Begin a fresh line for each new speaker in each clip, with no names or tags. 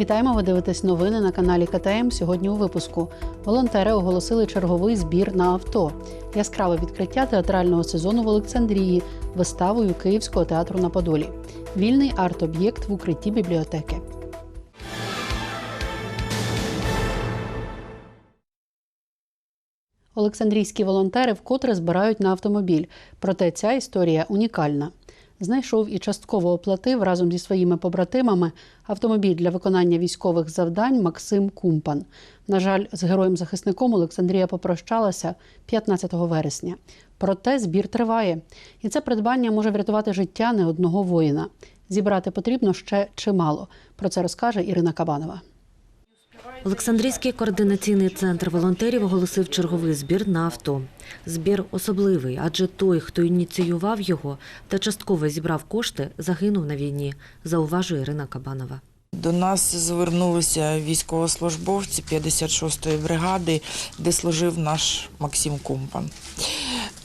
Вітаємо! Ви дивитесь новини на каналі КТМ. Сьогодні у випуску волонтери оголосили черговий збір на авто. Яскраве відкриття театрального сезону в Олександрії виставою Київського театру на Подолі. Вільний арт-об'єкт в укритті бібліотеки. Олександрійські волонтери вкотре збирають на автомобіль. Проте ця історія унікальна. Знайшов і частково оплатив разом зі своїми побратимами автомобіль для виконання військових завдань Максим Кумпан. На жаль, з героєм-захисником Олександрія попрощалася 15 вересня. Проте збір триває, і це придбання може врятувати життя не одного воїна. Зібрати потрібно ще чимало. Про це розкаже Ірина Кабанова.
Олександрійський координаційний центр волонтерів оголосив черговий збір на авто. Збір особливий, адже той, хто ініціював його та частково зібрав кошти, загинув на війні, зауважує Ірина Кабанова.
До нас звернулися військовослужбовці 56-ї бригади, де служив наш Максим Кумпан.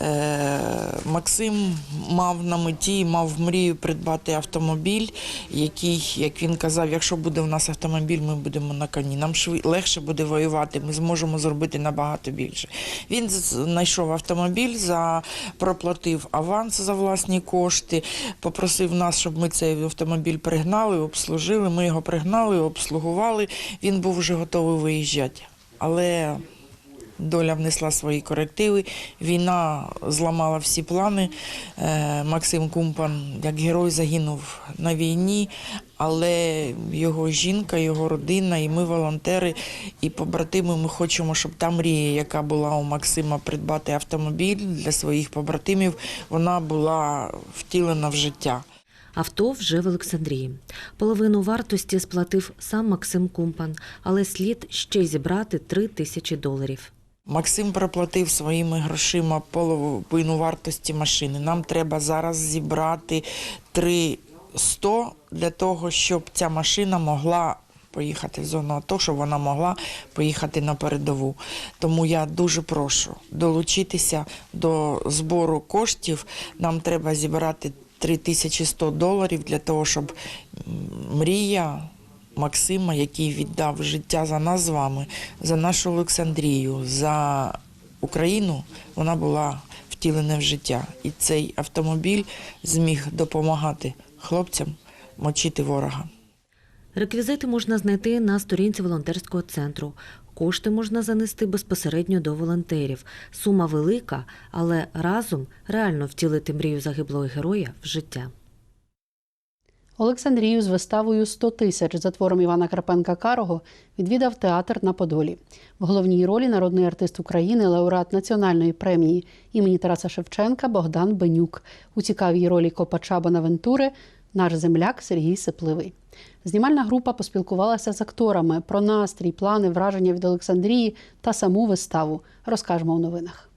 Е, Максим мав на меті, мав мрію придбати автомобіль, який, як він казав, якщо буде у нас автомобіль, ми будемо на коні. Нам швид- легше буде воювати, ми зможемо зробити набагато більше. Він знайшов автомобіль, за, проплатив аванс за власні кошти, попросив нас, щоб ми цей автомобіль пригнали, обслужили. Ми його пригнали, обслугували. Він був вже готовий виїжджати. Але доля внесла свої корективи. Війна зламала всі плани. Е, Максим Кумпан, як герой, загинув на війні, але його жінка, його родина, і ми, волонтери, і побратими, ми хочемо, щоб та мрія, яка була у Максима придбати автомобіль для своїх побратимів, вона була втілена в життя.
Авто вже в Олександрії. Половину вартості сплатив сам Максим Кумпан, але слід ще зібрати три тисячі доларів.
Максим проплатив своїми грошима половину вартості машини. Нам треба зараз зібрати 300 для того, щоб ця машина могла поїхати в зону АТО, щоб вона могла поїхати на передову. Тому я дуже прошу долучитися до збору коштів. Нам треба зібрати 3100 доларів для того, щоб мрія Максима, який віддав життя за нас з вами, за нашу Олександрію, за Україну, вона була втілена в життя. І цей автомобіль зміг допомагати хлопцям мочити ворога.
Реквізити можна знайти на сторінці волонтерського центру. Кошти можна занести безпосередньо до волонтерів. Сума велика, але разом реально втілити мрію загиблого героя в життя.
Олександрію з виставою «100 тисяч за твором Івана Карпенка Карого відвідав театр на Подолі. В головній ролі народний артист України, лауреат національної премії імені Тараса Шевченка Богдан Бенюк. У цікавій ролі копача Бонавентури наш земляк Сергій Сипливий. Знімальна група поспілкувалася з акторами про настрій, плани, враження від Олександрії та саму виставу. Розкажемо у новинах.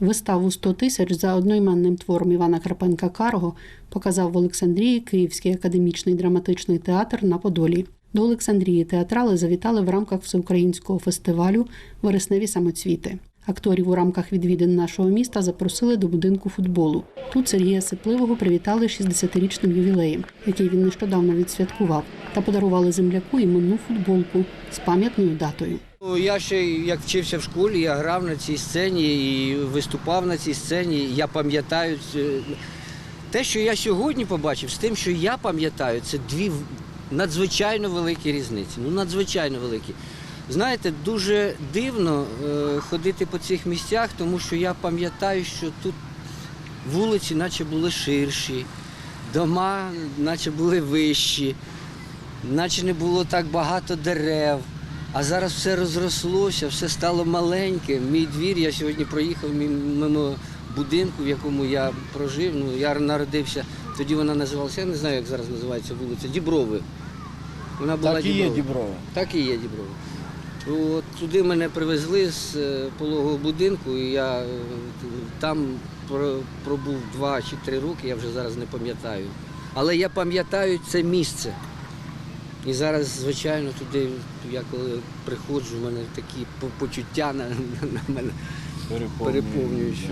Виставу «100 тисяч за одноіменним твором Івана Карпенка Карго показав в Олександрії Київський академічний драматичний театр на Подолі. До Олександрії театрали завітали в рамках всеукраїнського фестивалю Вересневі самоцвіти. Акторів у рамках відвідин нашого міста запросили до будинку футболу. Тут Сергія Сипливого привітали 60-річним ювілеєм, який він нещодавно відсвяткував, та подарували земляку іменну футболку з пам'ятною датою.
Ну, Я ще як вчився в школі, я грав на цій сцені і виступав на цій сцені. Я пам'ятаю те, що я сьогодні побачив, з тим, що я пам'ятаю, це дві надзвичайно великі різниці. Ну, надзвичайно великі. Знаєте, дуже дивно е, ходити по цих місцях, тому що я пам'ятаю, що тут вулиці наче були ширші, дома наче були вищі, наче не було так багато дерев. А зараз все розрослося, все стало маленьке. Мій двір, я сьогодні проїхав мимо будинку, в якому я прожив. Ну, я народився. Тоді вона називалася, я не знаю, як зараз називається вулиця, Діброви. Вона була
Так і є
Діброва.
Діброва.
Так і є Діброви. От туди мене привезли з е, пологового будинку, і я е, там пробув два чи три роки, я вже зараз не пам'ятаю. Але я пам'ятаю це місце. І зараз, звичайно, туди, я коли приходжу, в мене такі почуття на, на мене переповнюють.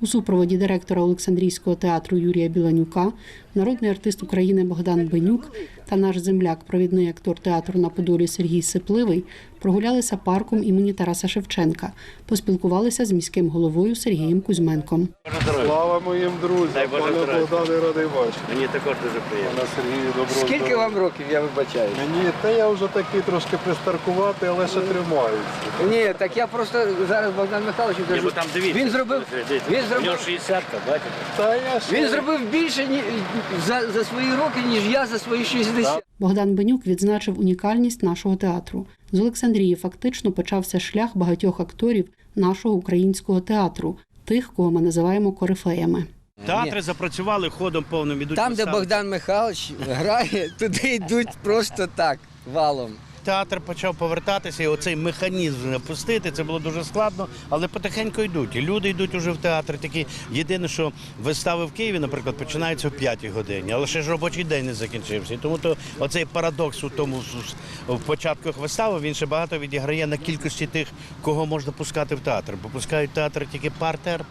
У супроводі директора Олександрійського театру Юрія Біланюка Народний артист України Богдан Бенюк та наш земляк, провідний актор театру на Подолі Сергій Сипливий прогулялися парком імені Тараса Шевченка, поспілкувалися з міським головою Сергієм Кузьменком.
Слава моїм друзям, пане. Богдане радий бачити.
Мені також дуже приємно.
Сергію, доброго
Скільки вам років, я вибачаю?
Мені, та я вже такий трошки пристаркуватий, але ще тримаюся.
Ні, так я просто зараз Богдан Михайлович кажу.
там дивіться.
Він зробив, він зробив,
60 бачите?
Та я ще...
він зробив більше ні, за, за свої роки, ніж я за свої 60.
Богдан Бенюк відзначив унікальність нашого театру. З Олександрії фактично почався шлях багатьох акторів нашого українського театру, тих, кого ми називаємо корифеями.
Театри запрацювали ходом повним, ідуть
Там, де. Богдан Михайлович грає, туди йдуть просто так, валом.
Театр почав повертатися, і оцей механізм запустити, це було дуже складно, але потихеньку йдуть. І люди йдуть уже в театр. Такі єдине, що вистави в Києві, наприклад, починаються о 5 годині, але ще ж робочий день не закінчився. І тому то оцей парадокс у тому в початках вистави він ще багато відіграє на кількості тих, кого можна пускати в театр. Бо пускають в театр тільки партер.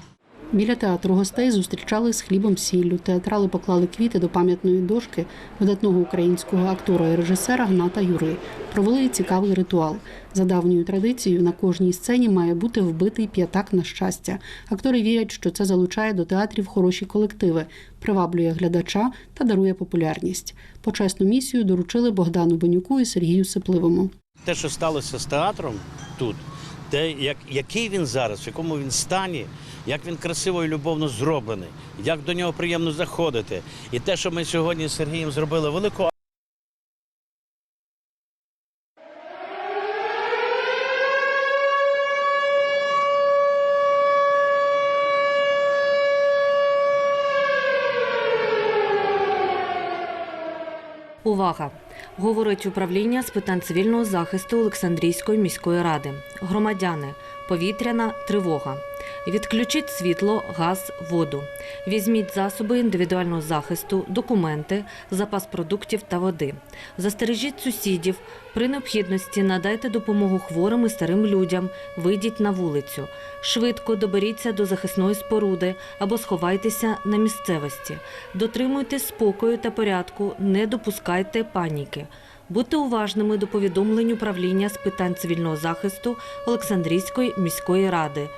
Біля театру гостей зустрічали з хлібом сіллю. Театрали поклали квіти до пам'ятної дошки видатного українського актора і режисера Гната Юри. Провели цікавий ритуал. За давньою традицією на кожній сцені має бути вбитий п'ятак на щастя. Актори вірять, що це залучає до театрів хороші колективи, приваблює глядача та дарує популярність. Почесну місію доручили Богдану Бенюку і Сергію Сипливому.
Те, що сталося з театром тут, те, як, який він зараз, в якому він стані, як він красиво і любовно зроблений, як до нього приємно заходити. І те, що ми сьогодні з Сергієм зробили велику
Увага! Говорить управління з питань цивільного захисту Олександрійської міської ради. Громадяни, повітряна тривога. Відключіть світло, газ, воду. Візьміть засоби індивідуального захисту, документи, запас продуктів та води. Застережіть сусідів. При необхідності надайте допомогу хворим і старим людям. Вийдіть на вулицю. Швидко доберіться до захисної споруди або сховайтеся на місцевості. Дотримуйтесь спокою та порядку, не допускайте паніки. Будьте уважними до повідомлень управління з питань цивільного захисту Олександрійської міської ради.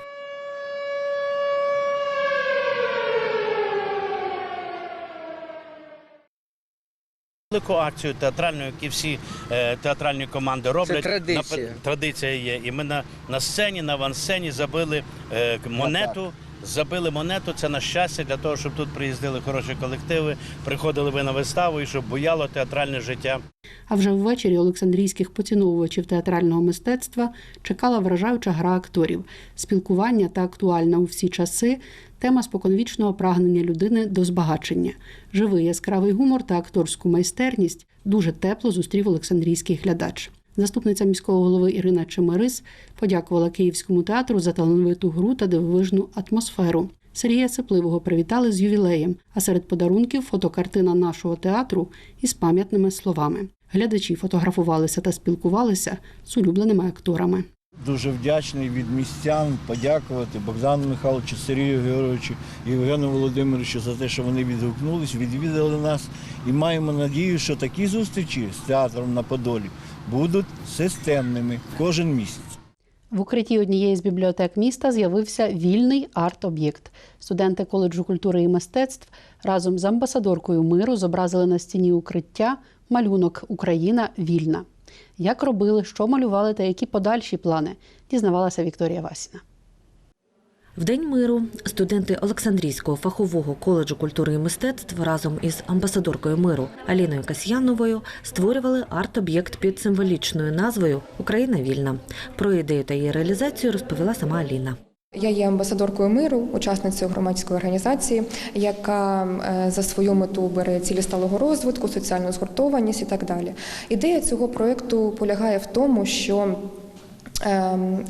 Велику акцію театральну, яку всі е, театральні команди роблять.
традиція.
На- традиція є. І ми на, на сцені, на авансцені забили е, монету. Забили монету, це на щастя для того, щоб тут приїздили хороші колективи, приходили ви на виставу і щоб буяло театральне життя.
А вже ввечері олександрійських поціновувачів театрального мистецтва чекала вражаюча гра акторів, спілкування та актуальна у всі часи тема споконвічного прагнення людини до збагачення. Живий яскравий гумор та акторську майстерність дуже тепло зустрів олександрійський глядач. Заступниця міського голови Ірина Чемерис подякувала Київському театру за талановиту гру та дивовижну атмосферу. Сергія Сипливого привітали з ювілеєм, а серед подарунків фотокартина нашого театру із пам'ятними словами. Глядачі фотографувалися та спілкувалися з улюбленими акторами.
Дуже вдячний від містян подякувати Богдану Михайловичу, Сергію Георгійовичу Євгену Володимировичу за те, що вони відгукнулись, відвідали нас. І маємо надію, що такі зустрічі з театром на Подолі будуть системними кожен місяць.
В укритті однієї з бібліотек міста з'явився вільний арт-об'єкт. Студенти коледжу культури і мистецтв разом з амбасадоркою миру зобразили на стіні укриття малюнок Україна вільна. Як робили, що малювали та які подальші плани, дізнавалася Вікторія Васіна.
В День миру студенти Олександрійського фахового коледжу культури і мистецтв разом із амбасадоркою миру Аліною Касьяновою створювали арт-об'єкт під символічною назвою Україна вільна. Про ідею та її реалізацію розповіла сама Аліна.
Я є амбасадоркою миру, учасницею громадської організації, яка е, за свою мету бере цілі сталого розвитку, соціальну згуртованість і так далі. Ідея цього проєкту полягає в тому, що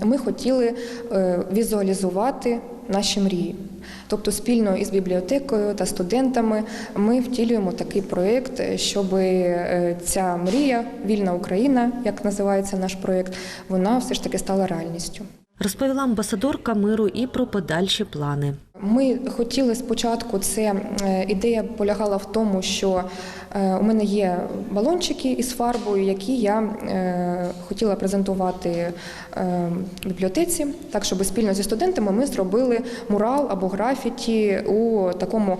ми хотіли е, візуалізувати наші мрії. Тобто спільно із бібліотекою та студентами ми втілюємо такий проєкт, щоб е, ця мрія, вільна Україна, як називається наш проєкт, вона все ж таки стала реальністю.
Розповіла амбасадорка миру і про подальші плани.
Ми хотіли спочатку, це е, ідея полягала в тому, що е, у мене є балончики із фарбою, які я е, хотіла презентувати в бібліотеці, так щоб спільно зі студентами ми зробили мурал або графіті у такому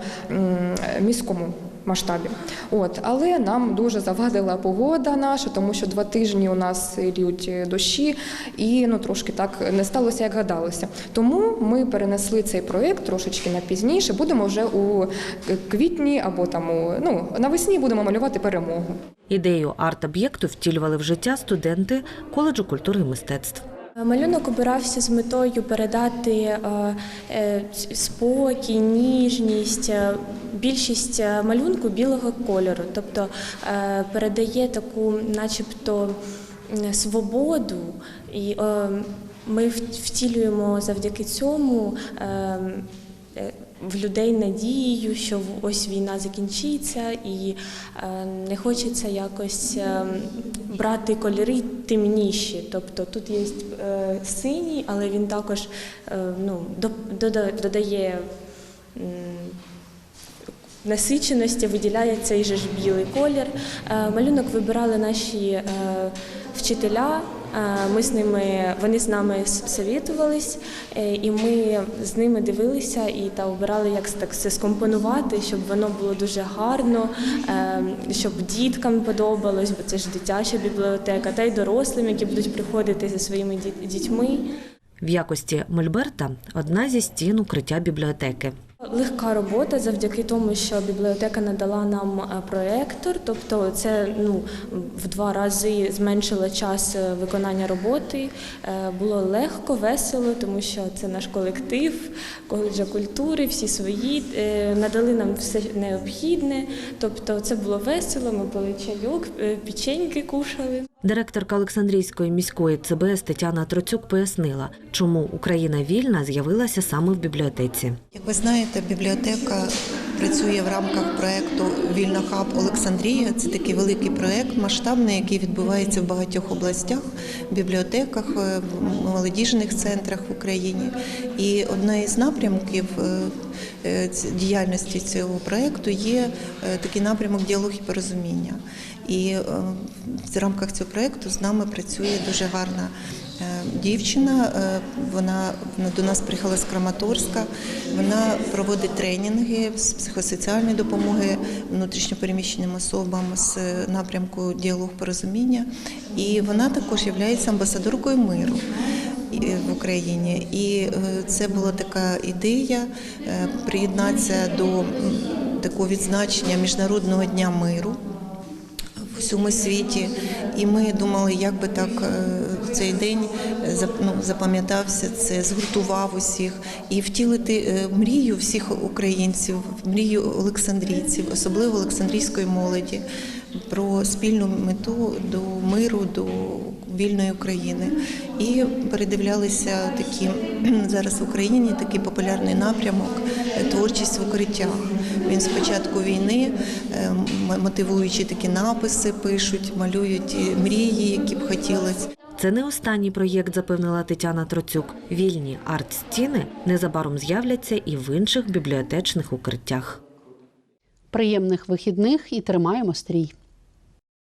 міському масштабі. От, але нам дуже завадила погода наша, тому що два тижні у нас йдуть дощі, і ну трошки так не сталося, як гадалося. Тому ми перенесли цей проєкт трошечки на пізніше. Будемо вже у квітні або там у ну навесні будемо малювати перемогу.
Ідею арт-об'єкту втілювали в життя студенти коледжу культури і мистецтв.
Малюнок обирався з метою передати е, е, спокій, ніжність, е, більшість малюнку білого кольору, тобто передає таку, начебто, свободу, і ми втілюємо завдяки цьому. В людей надію, що ось війна закінчиться, і е, не хочеться якось е, брати кольори темніші. Тобто тут є е, синій, але він також ну, додає насиченості, виділяє цей же ж білий колір. Малюнок вибирали наші вчителя. Е, Ми з ними, вони з нами совітувались, е, і ми з ними дивилися і та обирали, як так все скомпонувати, щоб воно було дуже гарно, е, щоб діткам подобалось, бо це ж дитяча бібліотека, та й дорослим, які будуть приходити зі своїми дітьми.
В якості мольберта одна зі стін укриття бібліотеки.
Легка робота завдяки тому, що бібліотека надала нам е, проектор, тобто це ну в два рази зменшило час е, виконання роботи. Е, Було легко, весело, тому що це наш колектив, коледжа культури, всі свої надали нам все необхідне. Тобто, це було весело. Ми пили чайок, печеньки кушали.
Директорка Олександрійської міської ЦБС Тетяна Троцюк пояснила, чому Україна вільна з'явилася саме в бібліотеці.
Як ви знаєте, бібліотека працює в рамках проєкту Вільна хаб Олександрія. Це такий великий проєкт, масштабний, який відбувається в багатьох областях, бібліотеках, е, молодіжних центрах в Україні. І одна із напрямків е, діяльності цього проєкту є е, такий напрямок діалог і порозуміння. І е, в рамках цього проєкту з нами працює дуже гарна е, дівчина. е, Вона, до нас приїхала з Краматорська. Вона проводить тренінги з психосоціальної допомоги внутрішньопереміщеним особам з е, напрямку діалог порозуміння. І вона також є амбасадоркою миру в Україні. І е, це була така ідея е, приєднатися до такого відзначення Міжнародного дня миру в всьому світі. І ми думали, як би так е, цей день е, ну, запам'ятався, це згуртував усіх і втілити е, мрію всіх українців, мрію олександрійців, особливо олександрійської молоді, про спільну мету до миру, до вільної України. І передивлялися такі зараз в Україні такий популярний напрямок творчість в укриттях. Він з початку війни е, мотивуючи такі написи, пишуть, малюють мрії, які б хотілося.
Це не останній проєкт, запевнила Тетяна Троцюк. Вільні арт-стіни незабаром з'являться і в інших бібліотечних укриттях.
Приємних вихідних і тримаємо стрій.